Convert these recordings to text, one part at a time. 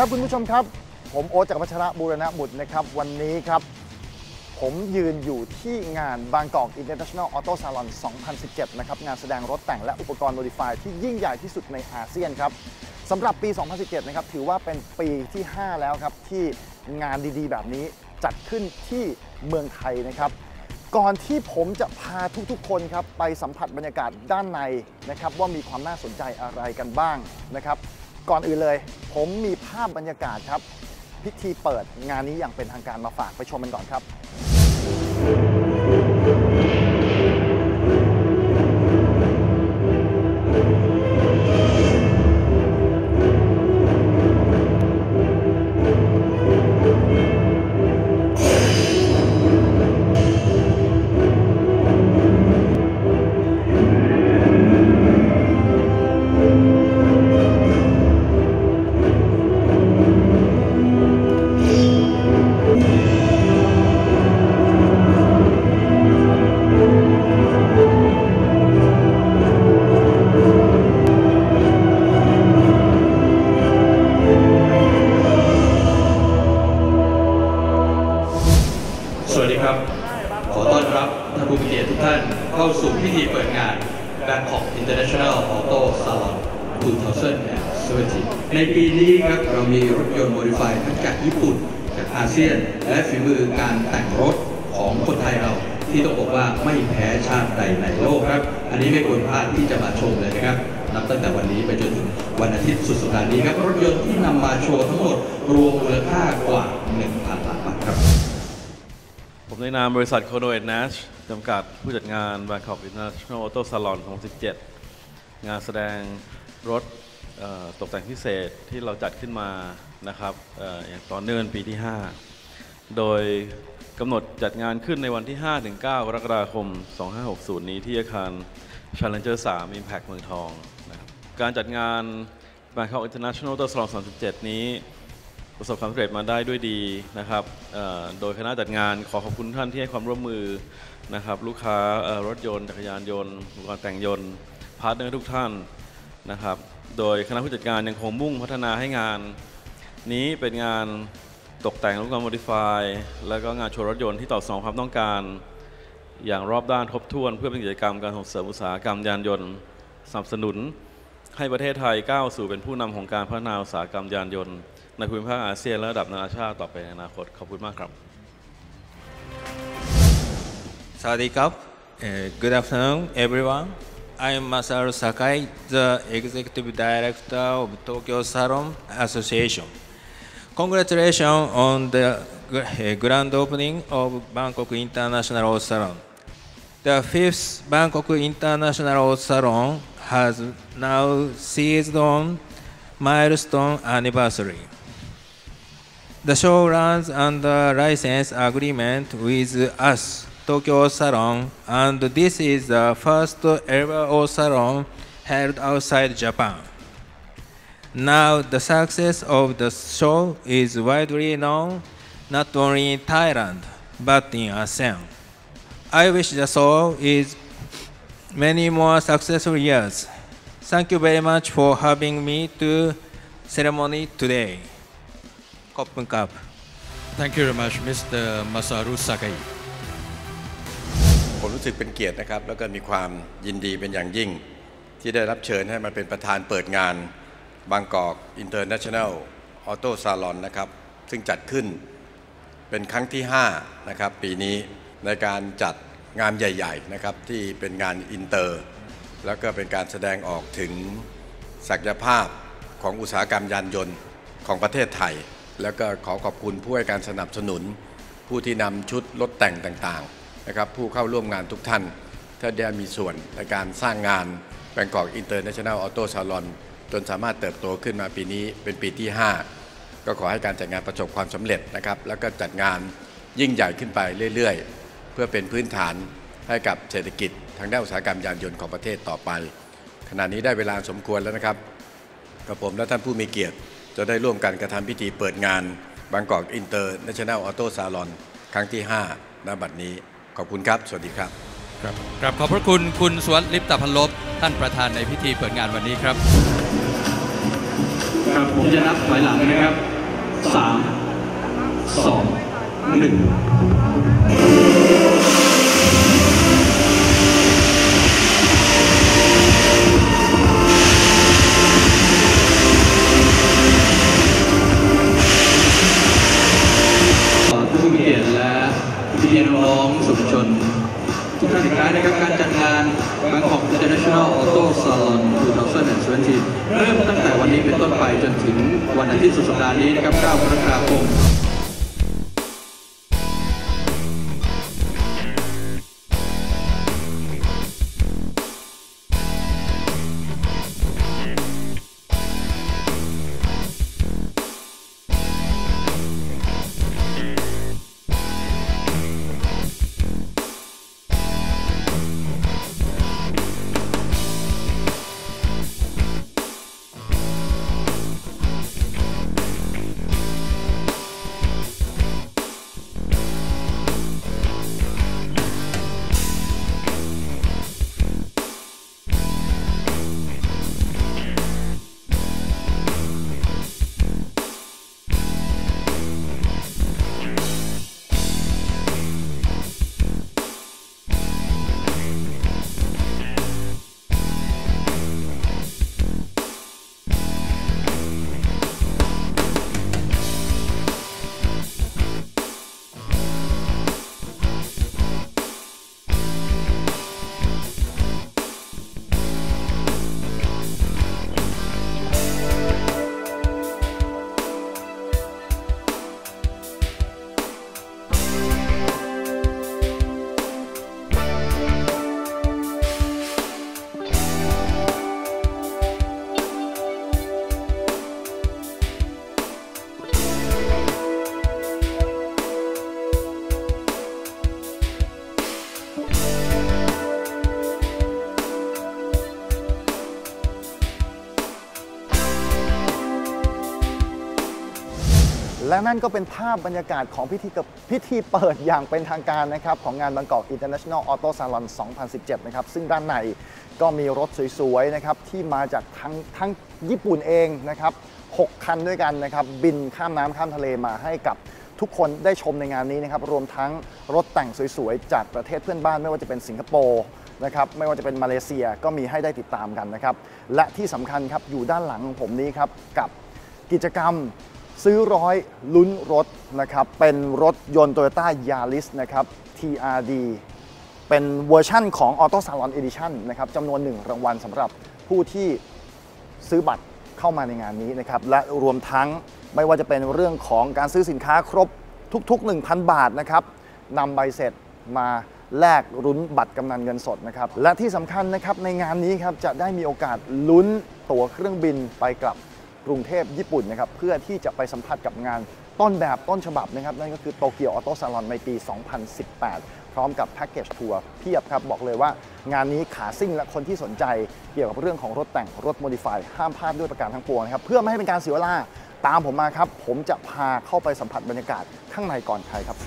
ครับคุณผู้ชมครับ ผมโอ๊ตจากรพัชระบูรณะบุตรนะครับ วันนี้ครับ ผมยืนอยู่ที่งาน Bangkok International Auto Salon 2017 นะครับ งานแสดงรถแต่งและอุปกรณ์โมดิฟายที่ยิ่งใหญ่ที่สุดในอาเซียนครับสำหรับปี 2017 นะครับ ถือว่าเป็นปีที่ 5 แล้วครับ ที่งานดีๆ แบบนี้จัดขึ้นที่เมืองไทยนะครับ ก่อนที่ผมจะพาทุกๆ คนครับ ไปสัมผัสบรรยากาศด้านในนะครับ ว่ามีความน่าสนใจอะไรกันบ้างนะครับ ก่อนอื่นเลย ผมมีภาพบรรยากาศครับ พิธีเปิดงานนี้อย่างเป็นทางการมาฝากไปชมกันก่อนครับ ที่ต้องบอกว่าไม่แพ้ชาติใดในโลกครับ อันนี้ไม่ควรพลาดที่จะมาชมเลยนะครับนับตั้งแต่วันนี้ไปจนถึงวันอาทิตย์สุดสัปดาห์นี้ครับรถยนต์ที่นำมาโชว์ทั้งหมดรวมมูลค่ากว่า 1,000ล้านบาทครับ ผมในนามบริษัทโคโนเอ็ดนัชจำกัดผู้จัดงาน Bangkok International Auto Salon 2017 งานแสดงรถตกแต่งพิเศษที่เราจัดขึ้นมานะครับอออย่างต่อเนื่องปีที่ 5 โดย กำหนดจัดงานขึ้นในวันที่ 5-9 กรกฎาคม 2560 นี้ที่อาคาร Challenger 3 Impact เมืองทองนะครับการจัดงาน Bangkok International Auto Salon 27นี้ ประสบความสำเร็จมาได้ด้วยดีนะครับโดยคณะจัดงานขอขอบคุณท่านที่ให้ความร่วมมือนะครับลูกค้ารถยนต์จักรยานยนต์อุปกรณ์แต่งยนต์พาร์ทเนอร์ทุกท่านนะครับ โดยคณะผู้จัดการยังคงมุ่งพัฒนาให้งาน นี้เป็นงาน ตกแต่งรูปการโมดิฟายแล้วก็งานโชว์รถยนต์ที่ตอบสนองความต้องการ อย่างรอบด้านครบถ้วนเพื่อเป็นกิจกรรมการส่งเสริมอุตสาหกรรมยานยนต์สนับสนุน ให้ประเทศไทยก้าวสู่เป็นผู้นำของการพัฒนาอุตสาหกรรมยานยนต์ ในภูมิภาคอาเซียนและระดับนานาชาติต่อไปในอนาคตขอบคุณมากครับ Sawadee Cup. Uh, good afternoon, everyone. I am Masaru Sakai, the Executive Director of Tokyo Salon Association. Congratulations on the uh, grand opening of Bangkok International Auto Salon. The fifth Bangkok International Auto Salon has now seized on milestone anniversary. The show runs under license agreement with us, Tokyo Salon, and this is the first ever O Salon held outside Japan. Now, the success of the show is widely known not only in Thailand but in ASEAN. I wish the show is many more successful years. Thank you very much for having me to ceremony today. Koppen Cup. Thank you very much Mr. Masaru Sakai ผมรู้สึกเป็นเกียรตินะครับ แล้วก็มีความยินดีเป็นอย่างยิ่ง ที่ได้รับเชิญให้มาเป็นประธานเปิดงาน บางกอกอินเตอร์เนชั่นแนลออโต้ซาลอนนะครับซึ่งจัดขึ้นเป็นครั้งที่5นะครับปีนี้ในการจัดงานใหญ่ๆนะครับที่เป็นงานอินเตอร์ แล้วก็เป็นการแสดงออกถึงศักยภาพของอุตสาหกรรมยานยนต์ของประเทศไทย แล้วก็ขอขอบคุณผู้ให้การสนับสนุน ผู้ที่นำชุดรถแต่งต่างๆนะครับผู้เข้าร่วมงานทุกท่านถ้าได้มีส่วนในการสร้างงาน Bangkok International Auto Salon จนสามารถเติบโตขึ้นมาปีนี้เป็นปีที่ 5 ก็ขอให้การจัดงานประสบความสำเร็จนะครับ แล้วก็จัดงานยิ่งใหญ่ขึ้นไปเรื่อยๆ เพื่อเป็นพื้นฐานให้กับเศรษฐกิจทางด้านอุตสาหกรรมยานยนต์ของประเทศต่อไป ขณะนี้ได้เวลาสมควรแล้วนะครับกับผมและท่านผู้มีเกียรติ จะได้ร่วมกันกระทำพิธีเปิดงานบางกอกอินเตอร์เนชั่นแนลออโต้ซาลอนครั้งที่5ณบัดนี้ ขอบคุณครับ สวัสดีครับครับขอบพระคุณคุณสวัสดิ์ลิปตพันลบท่านประธานในพิธีเปิดงานวันนี้ครับ ครับผมจะนับถอยหลังนะครับสามสองหนึ่งผู้มีเกียรติและพี่น้องสุขชน ทุกท่านอีกครั้งนะครับการจัดงาน Bangkok International Auto Salon 2020 เริ่มตั้งแต่วันนี้เป็นต้นไปจนถึงวันอาทิตย์สุดสัปดาห์นี้นะครับ 9 กรกฎาคม และนั่นก็เป็นภาพบรรยากาศของพิธีกับพิธีเปิดอย่างเป็นทางการนะครับของงานบางกอก International Auto Salon 2017 นะครับ ซึ่งด้านในก็มีรถสวยๆนะครับที่มาจากทั้งทั้งญี่ปุ่นเองนะครับ 6 คันด้วยกันนะครับ บินข้ามน้ำข้ามทะเลมาให้กับทุกคนได้ชมในงานนี้นะครับ รวมทั้งรถแต่งสวยๆ จากประเทศเพื่อนบ้านไม่ว่าจะเป็นสิงคโปร์นะครับไม่ว่าจะเป็นมาเลเซียก็มีให้ได้ติดตามกันนะครับ และที่สำคัญครับอยู่ด้านหลังของผมนี้ครับกับกิจกรรม ซื้อร้อยลุ้นรถนะครับ เป็นรถยนต์ Toyota Yaris นะครับ TRD เป็นเวอร์ชั่นของ Auto Salon Edition นะครับจำนวน1รางวัลสำหรับผู้ที่ซื้อบัตรเข้ามาในงานนี้นะครับ และรวมทั้งไม่ว่าจะเป็นเรื่องของการซื้อสินค้าครบทุก ๆ 1,000 บาทนะครับนำใบเสร็จมาแลกลุ้นบัตรกำนันเงินสดนะครับ และที่สำคัญนะครับในงานนี้ครับจะได้มีโอกาสลุ้นตั๋วเครื่องบินไปกลับ กรุงเทพญี่ปุ่นนะครับเพื่อที่จะไปสัมผัสกับงานต้นแบบต้นฉบับนะครับนั่นก็คือโตเกียวออโต้ซาลอนในปี 2018 พร้อมกับแพ็กเกจทัวร์เพียบครับ บอกเลยว่างานนี้ขาซิ่งและคนที่สนใจเกี่ยวกับเรื่องของรถแต่งรถโมดิฟายห้ามพลาดด้วยประการทั้งปวงนะครับเพื่อไม่ให้เป็นการเสียเวลาตามผมมาครับ ผมจะพาเข้าไปสัมผัสบรรยากาศข้างในก่อนใครครับ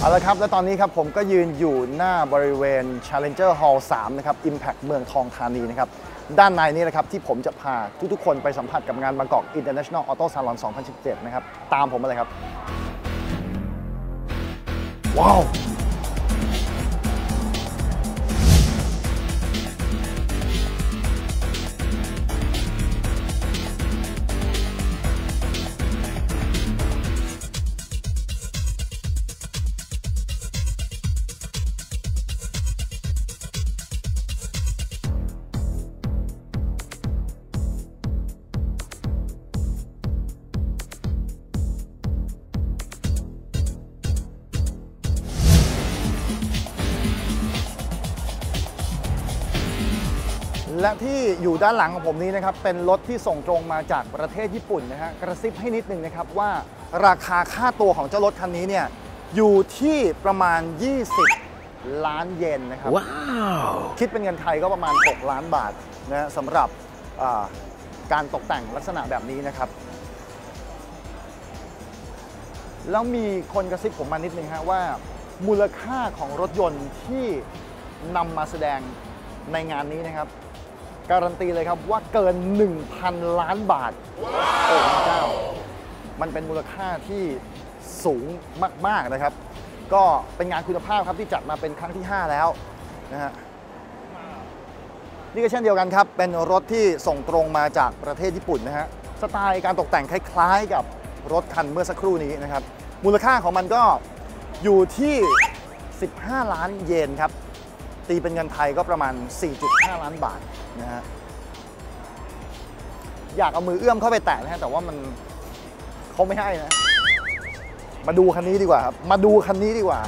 เอาละครับ และตอนนี้ครับผมก็ยืนอยู่หน้าบริเวณ Challenger Hall 3 นะครับ Impact เมืองทองธานีนะครับ ด้านในนี้นะครับที่ผมจะพาทุกๆ คนไปสัมผัสกับงานบางกอก International Auto Salon 2017 นะครับ ตามผมมาเลยครับ ว้าว และที่อยู่ด้านหลังของผมนี้นะครับเป็นรถที่ส่งตรงมาจากประเทศญี่ปุ่นนะฮะกระซิบให้นิดนึงนะครับว่าราคาค่าตัวของเจ้ารถคันนี้เนี่ยอยู่ที่ประมาณ 20 ล้านเยนนะครับว้าวคิดเป็นเงินไทยก็ประมาณ 6 ล้านบาทนะฮะสำหรับอ่าการตกแต่งลักษณะแบบนี้นะครับแล้วมีคนกระซิบผมมานิดนึงฮะว่า มูลค่าของรถยนต์ที่นำมาแสดงในงานนี้นะครับ การันตีเลยครับว่าเกิน 1,000 ล้านบาทโอ้พระเจ้า มันเป็นมูลค่าที่สูงมาก ๆ นะครับ ก็เป็นงานคุณภาพครับที่จัดมาเป็นครั้งที่ 5 แล้วนะฮะนี่ก็เช่นเดียวกันครับ เป็นรถที่ส่งตรงมาจากประเทศญี่ปุ่นนะฮะสไตล์การตกแต่งคล้าย ๆ กับรถคันเมื่อสักครู่นี้นะครับ มูลค่าของมันก็อยู่ที่ 15 ล้านเยนครับ ตีเป็นเงินไทยก็ประมาณ 4.5 ล้านบาทนะฮะอยากเอามือเอื้อมเข้าไปแตะนะฮะแต่ว่ามันเขาไม่ให้นะ มาดูคันนี้ดีกว่าครับ มาดูคันนี้ดีกว่า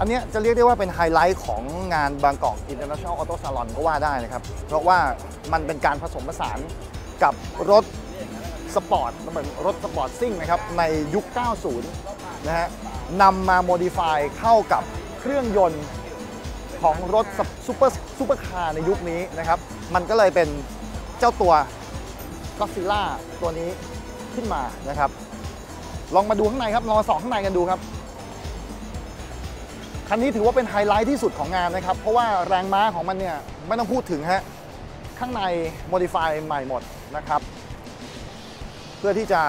อันเนี้ยจะเรียกได้ว่าเป็นไฮไลท์ของงานบางกอก International Auto Salon ก็ว่าได้นะครับ เพราะว่ามันเป็นการผสมผสานกับรถ สปอร์ตเหมือนรถสปอร์ตซิ่งนะครับในยุค 90 นะฮะนำมาโมดิฟายเข้ากับเครื่องยนต์ของรถซูเปอร์ซูเปอร์คาร์ในยุคนี้นะครับ มันก็เลยเป็นเจ้าตัวก็ซิล่าตัวนี้ขึ้นมานะครับ ลองมาดูข้างในครับลองสองข้างในกันดูครับ คันนี้ถือว่าเป็นไฮไลท์ที่สุดของงานนะครับ เพราะว่าแรงม้าของมันเนี่ย ไม่ต้องพูดถึงฮะ ข้างในโมดิฟายใหม่หมดนะครับ เพื่อที่จะ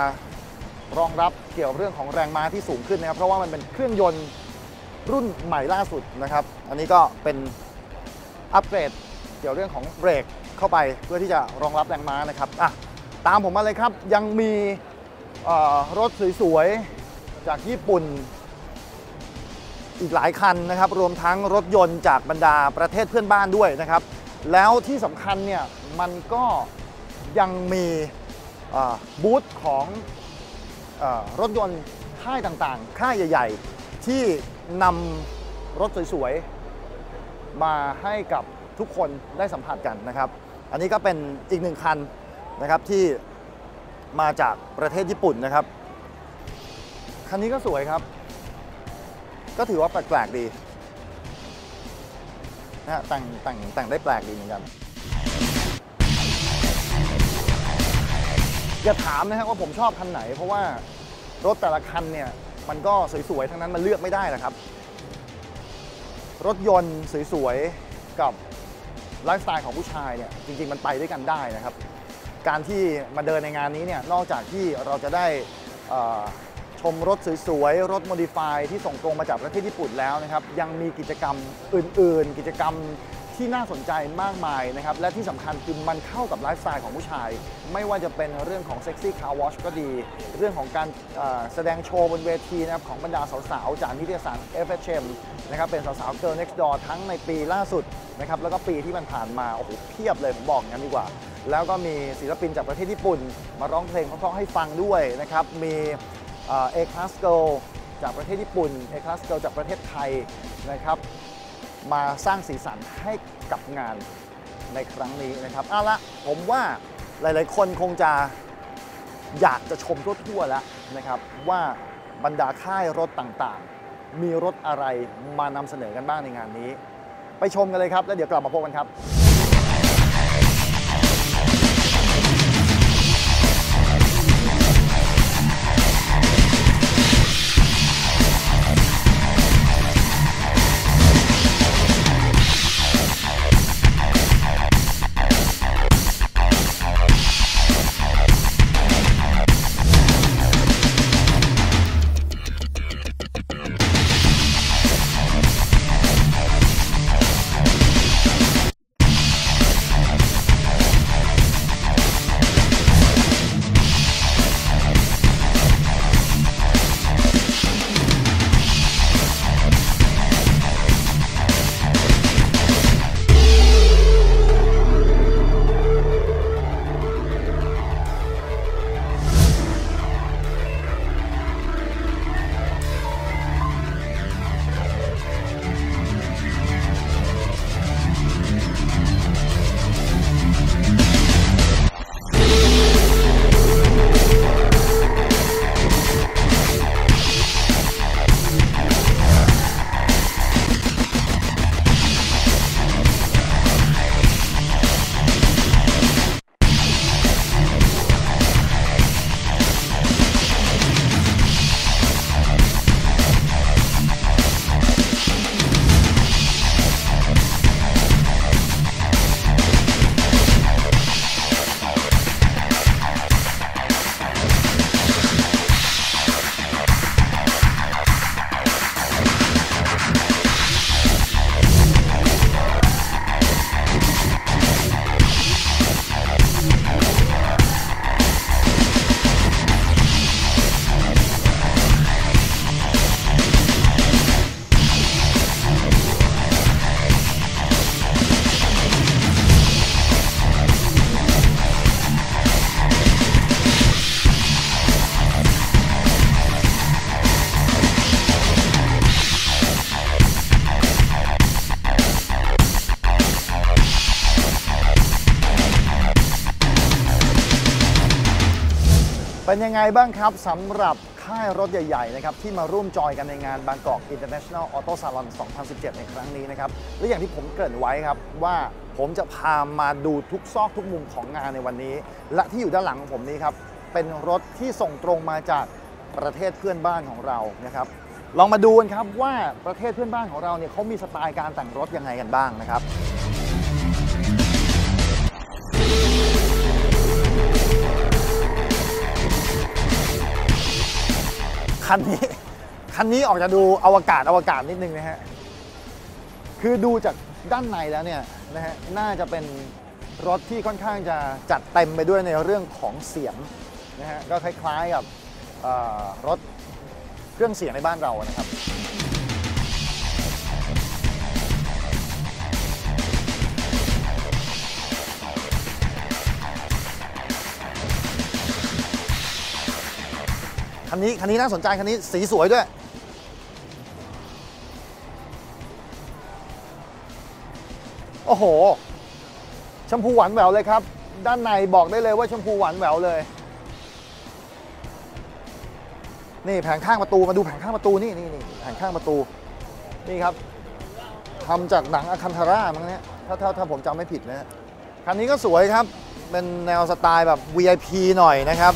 รองรับเกี่ยวกับเรื่องของแรงม้าที่สูงขึ้นนะครับ เพราะว่ามันเป็นเครื่องยนต์รุ่นใหม่ล่าสุดนะครับ อันนี้ก็เป็นอัปเกรดเกี่ยวเรื่องของเบรกเข้าไปเพื่อที่จะรองรับแรงม้านะครับอะตามผมมาเลยครับ ยังมีรถสวยๆ จากญี่ปุ่น อีกหลายคันนะครับ รวมทั้งรถยนต์จากบรรดาประเทศเพื่อนบ้านด้วยนะครับ แล้วที่สำคัญเนี่ยมันก็ยังมี บูธของอรถยนต์ค่ายต่างๆ ค่ายใหญ่ ๆ ที่นำรถสวยๆ มาให้กับทุกคนได้สัมผัสกันนะครับ อันนี้ก็เป็นอีกหนึ่งคันนะครับที่มาจากประเทศญี่ปุ่นนะครับ คันนี้ก็สวยครับ ก็ถือว่าแปลกๆดีนะฮะแต่งแต่งแต่งได้แปลกดีเหมือนกัน อย่าถามนะฮะว่าผมชอบคันไหน เพราะว่ารถแต่ละคันเนี่ยมันก็สวยๆทั้งนั้นมันเลือกไม่ได้นะครับ รถยนต์สวยๆกับไลฟ์สไตล์ของผู้ชายเนี่ยจริงๆมันไปด้วยกันได้นะครับ การที่มาเดินในงานนี้เนี่ยนอกจากที่เราจะได้ชมรถสวยๆ รถโมดิฟายที่ส่งตรงมาจากประเทศญี่ปุ่นแล้วนะครับ ยังมีกิจกรรมอื่นๆ กิจกรรม ที่น่าสนใจมากมายนะครับ และที่สำคัญคือมันเข้ากับไลฟ์สไตล์ของผู้ชาย ไม่ว่าจะเป็นเรื่องของเซ็กซี่คาร์วอชก็ดี เรื่องของการเอ่อแสดงโชว์บนเวทีนะครับของบรรดาสาวๆ จากนิตยสาร FHM นะครับเป็นสาวๆ Girl Next Door ทั้งในปีล่าสุดนะครับแล้วก็ปีที่มันผ่านมา โอ้โหเพียบเลยผมบอกงั้นดีกว่า แล้วก็มีศิลปินจากประเทศญี่ปุ่น มาร้องเพลงเพราะๆให้ฟังด้วยนะครับมีเอคลาสเกิลจากประเทศญี่ปุ่นเอคลาสเกิลจากประเทศไทยนะครับ มาสร้างสีสันให้กับงานในครั้งนี้นะครับเอาละผมว่าหลาย ๆ คนคงจะอยากจะชมทั่วๆแล้วนะครับว่าบรรดาค่ายรถต่างๆ มีรถอะไรมานำเสนอกันบ้างในงานนี้ ไปชมกันเลยครับ แล้วเดี๋ยวกลับมาพบกันครับ ยังไงบ้างครับสำหรับค่ายรถใหญ่ๆนะครับที่มาร่วมจอยกันในงานบางกอก International Auto Salon 2017 ในครั้งนี้นะครับและอย่างที่ผมเกริ่นไว้ครับว่าผมจะพามาดูทุกซอกทุกมุมของงานในวันนี้ และที่อยู่ด้านหลังของผมนี้ครับเป็นรถที่ส่งตรงมาจากประเทศเพื่อนบ้านของเรานะครับลองมาดูกันครับว่าประเทศเพื่อนบ้านของเราเนี่ยเขามีสไตล์การแต่งรถยังไงกันบ้างนะครับ คันนี้คันนี้ออกจะดูอวกาศอวกาศนิดนึงนะฮะ คือดูจากด้านในแล้วเนี่ยนะฮะน่าจะเป็นรถที่ค่อนข้างจะจัดเต็มไปด้วยในเรื่องของเสียงนะฮะก็คล้ายๆกับรถเครื่องเสียงในบ้านเรานะครับ คันนี้คันนี้น่าสนใจคันนี้สีสวยด้วย โอ้โห ชมพูหวานแหววเลยครับ ด้านในบอกได้เลยว่าชมพูหวานแหววเลย นี่แผงข้างประตูมาดูแผงข้างประตูนี่นี่นี่แผงข้างประตูนี่ครับทำจากหนังอะคันธาร่ามั้งเนี่ยถ้าถ้าถ้าผมจำไม่ผิดนะฮะคันนี้ก็สวยครับ เป็นแนวสไตล์แบบ VIP หน่อยนะครับ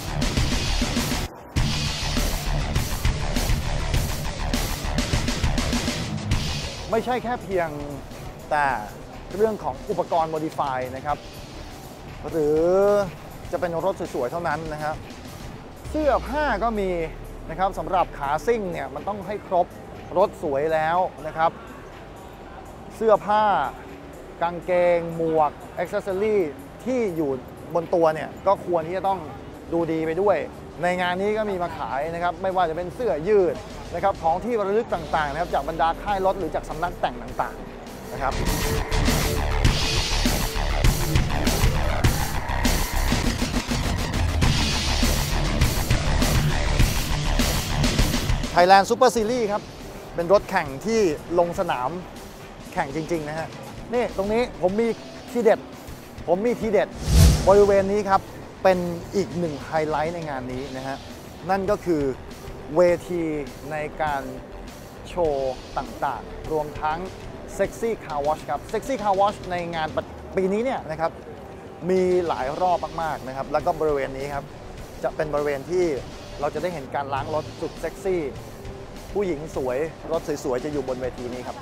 ไม่ใช่แค่เพียงแต่เรื่องของอุปกรณ์ Modify นะครับ หรือจะเป็นรถสวย ๆ เท่านั้นนะครับ เสื้อผ้าก็มีนะครับสำหรับขาซิ่งเนี่ยมันต้องให้ครบรถสวยแล้วนะครับ เสื้อผ้ากางเกง หมวกอ็อกเซอรี่ที่อยู่บนตัวเนี่ยก็ควรที่จะต้องดูดีไปด้วย ในงานนี้ก็มีมาขายนะครับ ไม่ว่าจะเป็นเสื้อยืด นะครับของที่ระลึกต่างๆนะครับจากบรรดาค่ายรถหรือจากสำนักแต่งต่างๆนะครับ Thailand Super Series ครับ เป็นรถแข่งที่ลงสนามแข่งจริง ๆ นะฮะ นี่ตรงนี้ผมมีทีเด็ด ผมมีทีเด็ด บริเวณนี้ครับ เป็นอีกหนึ่งไฮไลท์ในงานนี้นะฮะ นั่นก็คือ เวทีในการโชว์ต่างๆ รวมทั้ง Sexy Car Wash ครับ Sexy Car Wash ในงานปีนี้เนี่ยนะครับมีหลายรอบมากๆนะครับ แล้วก็บริเวณนี้ครับ จะเป็นบริเวณที่เราจะได้เห็นการล้างรถสุดเซ็กซี่ ผู้หญิงสวย รถสวยๆ จะอยู่บนเวทีนี้ครับ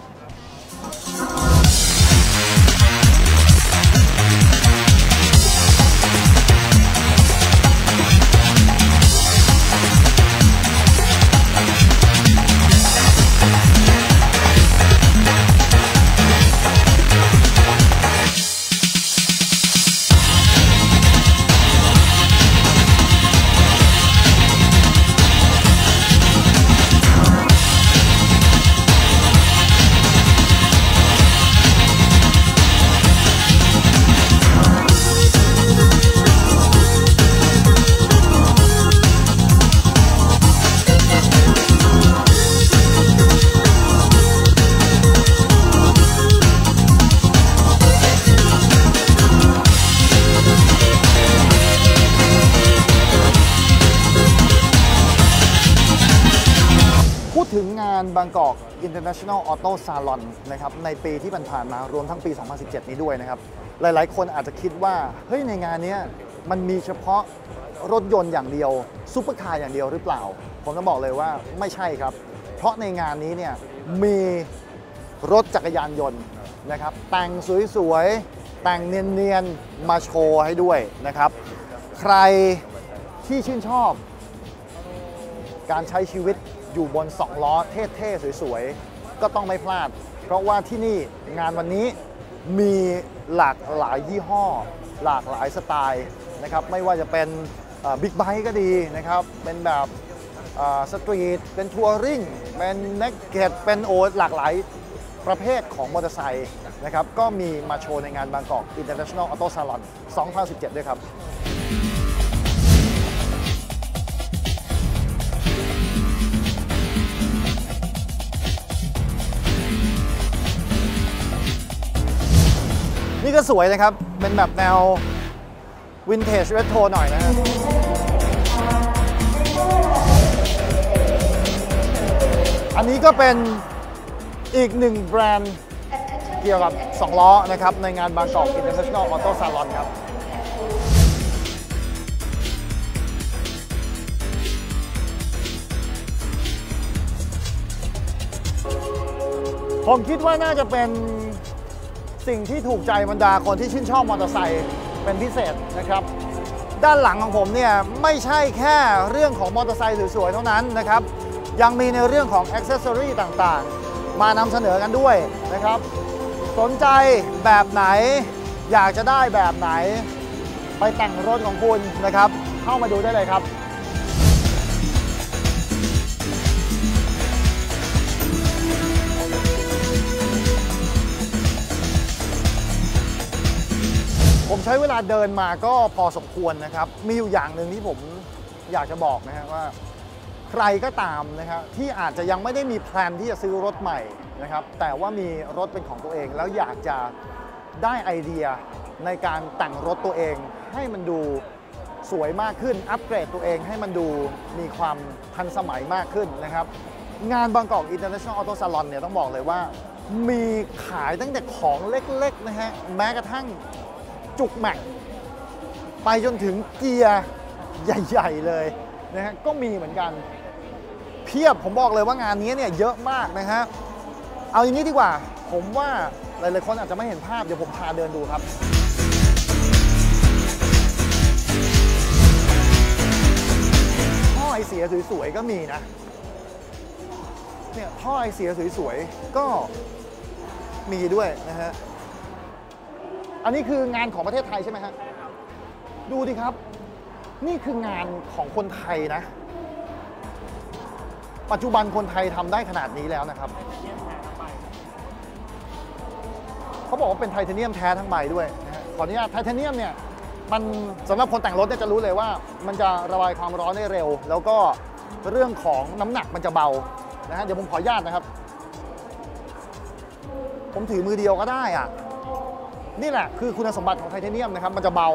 International Auto Salon นะครับในปีที่ผ่านมารวมทั้งปี 2017 นี้ด้วยนะครับ หลายๆ คนอาจจะคิดว่า เฮ้ย ในงานนี้มันมีเฉพาะรถยนต์อย่างเดียวซุปเปอร์คาร์อย่างเดียวหรือเปล่า ผมต้องบอกเลยว่าไม่ใช่ครับ เพราะในงานนี้เนี่ยมีรถจักรยานยนต์นะครับแต่งสวยๆ แต่งเนียนๆ มาโชว์ให้ด้วยนะครับ ใครที่ชื่นชอบ การใช้ชีวิตอยู่บน2ล้อเท่ๆ สวยๆ ก็ต้องไม่พลาด เพราะว่าที่นี่งานวันนี้มีหลากหลายยี่ห้อ หลากหลายสไตล์นะครับไม่ว่าจะเป็นบิ๊กไบค์ก็ดีนะครับเป็นแบบสตรีทเป็นทัวริงเป็นเน็กเก็ตเป็นโอหลากหลายประเภทของมอเตอร์ไซค์นะครับก็มีมาโชว์ในงานบางกอก International Auto Salon 2017 ด้วยครับี่ก็สวยนะครับ เป็นแบบแนววินเทจเรโทรหน่อยนะครับอันนี้ก็เป็นอีกหนึ่งแบรนด์เกี่ยวกับ2ล้อนะครับ ในงานบางกอกอินเตอร์เนชั่นแนลออโต้ซาลอนครับผมคิดว่าน่าจะเป็น สิ่งที่ถูกใจบรรดาคนที่ชื่นชอบมอเตอร์ไซค์เป็นพิเศษนะครับด้านหลังของผมเนี่ยไม่ใช่แค่เรื่องของมอเตอร์ไซค์สวยๆเท่านั้นนะครับยังมีในเรื่องของอ c เซสซอรีต่างๆ มานำเสนอกันด้วยนะครับ สนใจแบบไหนอยากจะได้แบบไหน ไปแต่งรถของคุณนะครับ เข้ามาดูได้เลยครับ ผมใช้เวลาเดินมาก็พอสมควรนะครับ มีอยู่อย่างหนึ่งที่ผมอยากจะบอกนะฮะว่า ใครก็ตามนะครับที่อาจจะยังไม่ได้มีแพลนที่จะซื้อรถใหม่นะครับแต่ว่ามีรถเป็นของตัวเอง แล้วอยากจะได้ไอเดียในการแต่งรถตัวเอง ให้มันดูสวยมากขึ้น อัปเกรดตัวเองให้มันดูมีความทันสมัยมากขึ้นนะครับ งานบางกอก International Auto Salon เนี่ยต้องบอกเลยว่า มีขายตั้งแต่ของเล็กๆนะฮะแม้กระทั่ง จุกแม็กไปจนถึงเกียร์ใหญ่ ๆ เลยนะฮะก็มีเหมือนกัน เพียบผมบอกเลยว่างานนี้เนี่ยเยอะมากนะฮะเอาอย่างนี้ดีกว่า ผมว่าหลายๆคนอาจจะไม่เห็นภาพเดี๋ยวผมพาเดินดูครับท่อไอเสียสวยๆก็มีนะเนี่ยท่อไอเสียสวยๆก็มีด้วยนะฮะ อันนี้คืองานของประเทศไทยใช่ไหมฮะดูดิครับ นี่คืองานของคนไทยนะ ปัจจุบันคนไทยทำได้ขนาดนี้แล้วนะครับเขาบอกว่าเป็นไทเทเนียมแท้ทั้งใบด้วยนะฮะขออนุญาตไทเทเนียมเนี่ยมันสำหรับคนแต่งรถเนี่ยจะรู้เลยว่า มันจะระบายความร้อนได้เร็ว แล้วก็เรื่องของน้ำหนักมันจะเบานะฮะเดี๋ยวผมขออนุญาตนะครับ ผมถือมือเดียวก็ได้อะ นี่แหละคือคุณสมบัติของไทเทเนียมนะครับ มันจะเบา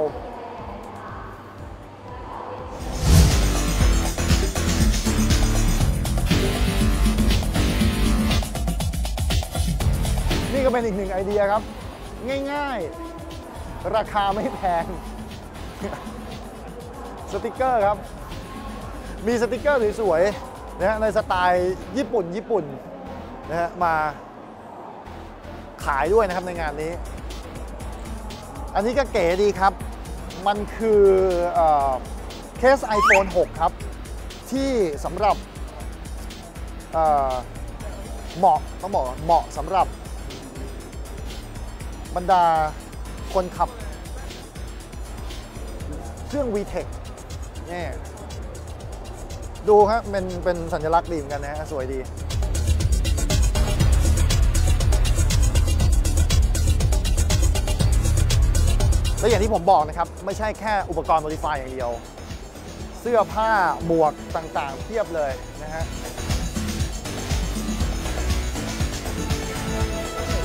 นี่ก็เป็นอีกหนึ่งไอเดียครับ ง่ายๆ ราคาไม่แพง สติกเกอร์ครับ มีสติกเกอร์สวยๆนะฮะในสไตล์ญี่ปุ่นญี่ปุ่นนะฮะมาขายด้วยนะครับในงานนี้ อันนี้ก็เก๋ดีครับ มันคือเออเคส iPhone 6 ครับ ที่สำหรับเอ่อเหมาะต้องบอกว่าเหมาะสำหรับบรรดาคนขับเครื่อง VTEC นี่ดูครับเป็นเป็นสัญลักษณ์ดีเหมือนกันนะฮะสวยดี และอย่างที่ผมบอกนะครับ ไม่ใช่แค่อุปกรณ์ Modify อย่างเดียว เสื้อผ้าหมวกต่างๆเพียบเลยนะฮะ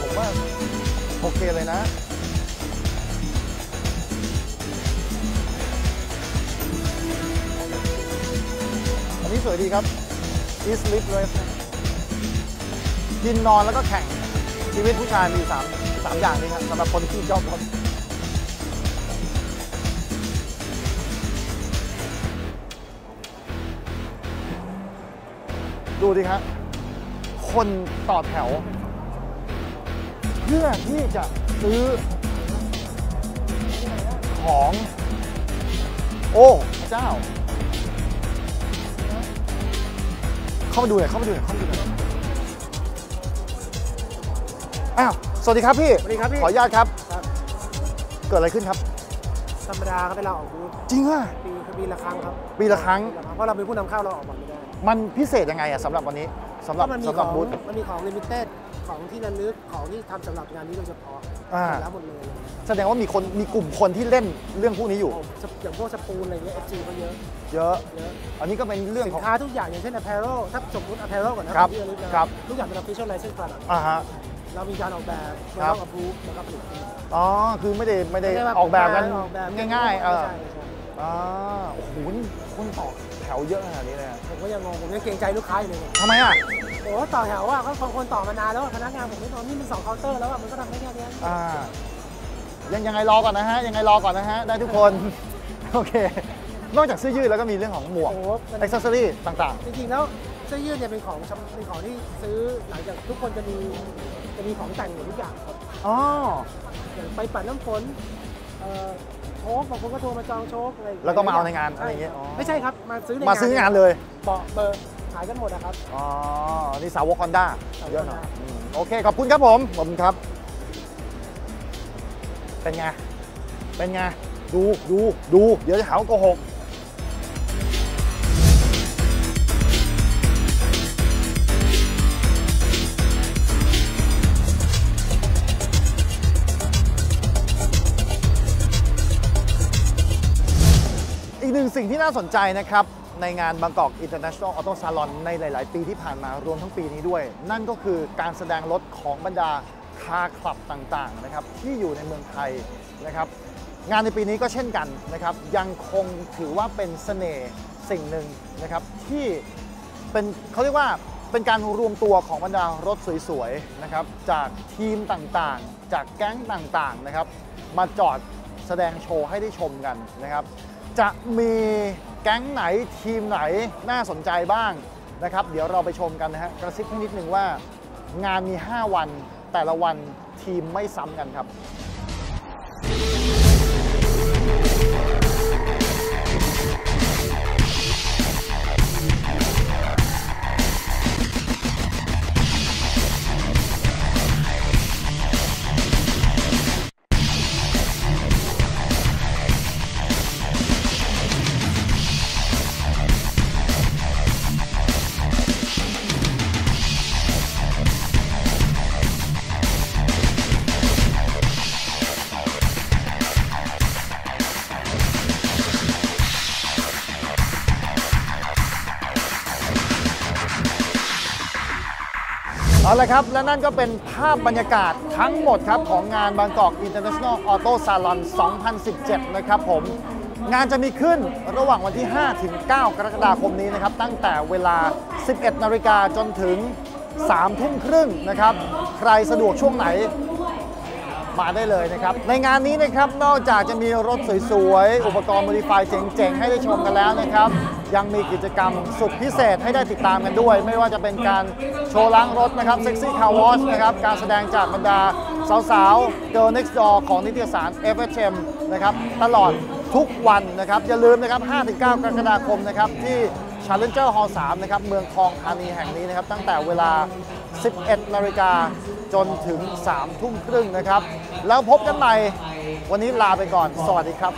ผมว่าโอเคเลยนะอันนี้สวยดีครับ e s l e e p Race กินนอนแล้วก็แข่งชีวิตผู้ชายมีสามสามอย่างนี้ครับสำหรับคนที่ชอบรถ ดูดิครับคนต่อแถว เพื่อที่จะซื้อ ของ โอ้พระเจ้า เข้ามาดูหน่อยเข้ามาดูหน่อยเข้ามาดูหน่อยอ้าวสวัสดีครับพี่สวัสดีครับพี่ ขออนุญาตครับ ครับ เกิดอะไรขึ้นครับ ธรรมดาก็เป็นเราออกบูธจริงอะปีปีละครั้งครับปีละครั้งปีละครั้งเพราะเราเป็นผู้นำเข้าเราออกมาไม่ได้ มันพิเศษยังไงอะสำหรับวันนี้สำหรับเพราะมันมีสำหขรับองบูธ มันมีของลิมิเต็ดของที่ระลึกของที่ทำสำหรับงานนี้โดยเฉพาะอ่าหมดแล้วหมดเลยแสดงว่ามีคนมีกลุ่มคนที่เล่นเรื่องพวกนี้อยู่โอ้สปอย่างพวกสปูนอะไรเงี้ย FG ก็เยอะเยอะ เยอะ อันนี้ก็เป็นเรื่องสิของ นค้าทุกอย่างอย่างเช่น apparel ถ้าสมมติ apparel ก่อนนะครับที่ระลึกนะครับ ทุกอย่างเป็น official license product อ่าฮะ เรามีการออกแบบเราครับต้อง approve แล้วก็ผลิตขึ้นมาอ๋อ คือไม่ได้ไม่ได้ม่ว่าออกแบบกันออกแบบง่ายๆเออใช่ใช่ อ่าโอ้โหนี่คนต่อแถ วเยอะขนาดนี้เลยอะผมก็ยังงงผมยังเกรงใจลูกค้าอยู่เลยเนี่ยทำไมอะโอ้อ้ต่อแถวอะก็บางคนต่อมานานแล้วอะพนักงานผมไม่นอนนี่มันสองเคาน์เตอร์แล้วอะมันก็ทำได้แค่เนี้ยอ่ายังยังไงรอก่อนนะฮะยังไงรอก่อนนะฮะได้ทุกคนโอเคนอกจากเสื้อยืดแล้วก็มีเรื่องของหมวกโอ้มันอ็อกซ์ซอรี่ต่างจริงๆแล้วเสื้อยืดเนี่ยเป็นของชำเป็นของที่ซื้อหลังจากทุกคนจะมีจะมีของแต่งหมดทุกอย่างครับๆอ๋ออย่างไปปัดน้ำฝนเอ่อ โชคบางคนก็โทรมาจองโชคอะไรย่งงี้ยแล้วก็มาเอาในงานช่อะไรอย่างเงี้ยอ๋อไม่ใช่ครับ มาซื้อในมาซื้องานเลยเบาะเบอร์ขายกันหมดนะครับ อ๋อ นี่สาวกคอนด้าสาวกเยอะหน่อย Honda อืมโอเค ขอบคุณครับผมขอบคุณครับ เป็นไง เป็นไง ดู ดู ดู เดี๋ยวจะหาว่าโกหก สิ่งที่น่าสนใจนะครับ ในงานบางกอก International Auto Salon ในหลาย ๆ ปีที่ผ่านมารวมทั้งปีนี้ด้วย นั่นก็คือการแสดงรถของบรรดาคาคลับต่าง ๆ นะครับ ที่อยู่ในเมืองไทยนะครับ งานในปีนี้ก็เช่นกันนะครับ ยังคงถือว่าเป็นเสน่ห์สิ่งหนึ่งนะครับ ที่เป็นเขาเรียกว่าเป็นการรวมตัวของบรรดารถสวยๆนะครับ จากทีมต่างๆ จากแก๊งต่างๆนะครับ มาจอดแสดงโชว์ให้ได้ชมกันนะครับ จะมีแก๊งไหนทีมไหนน่าสนใจบ้างนะครับ เดี๋ยวเราไปชมกันนะฮะกระซิบให้นิดนึงว่างานมี 5 วันแต่ละวันทีมไม่ซ้ำกันครับ ละครับ และนั่นก็เป็นภาพบรรยากาศทั้งหมดครับ ของงานบางกอก International Auto Salon 2017 นะครับผม งานจะมีขึ้นระหว่างวันที่ 5 ถึง 9 กรกฎาคมนี้นะครับ ตั้งแต่เวลา 11 นาฬิกาจนถึง 3 ทุ่มครึ่งนะครับ ใครสะดวกช่วงไหนมาได้เลยนะครับ ในงานนี้นะครับนอกจากจะมีรถสวยๆ อุปกรณ์ Modify เจ๋งๆ ให้ได้ชมกันแล้วนะครับ ยังมีกิจกรรมสุดพิเศษให้ได้ติดตามกันด้วย ไม่ว่าจะเป็นการโชว์ล้างรถนะครับ Sexy Car Wash นะครับการแสดงจากบรรดาสาวๆ Girl Next Door ของนิตยสาร FHM นะครับตลอดทุกวันนะครับ อย่าลืมนะครับ 5-9 กรกฎาคมนะครับที่ Challenger Hall 3นะครับเมืองทองธานีแห่งนี้นะครับ ตั้งแต่เวลา 11 นาฬิกาจนถึง 3 ทุ่มครึ่งนะครับ แล้วพบกันใหม่ วันนี้ลาไปก่อน สวัสดีครับ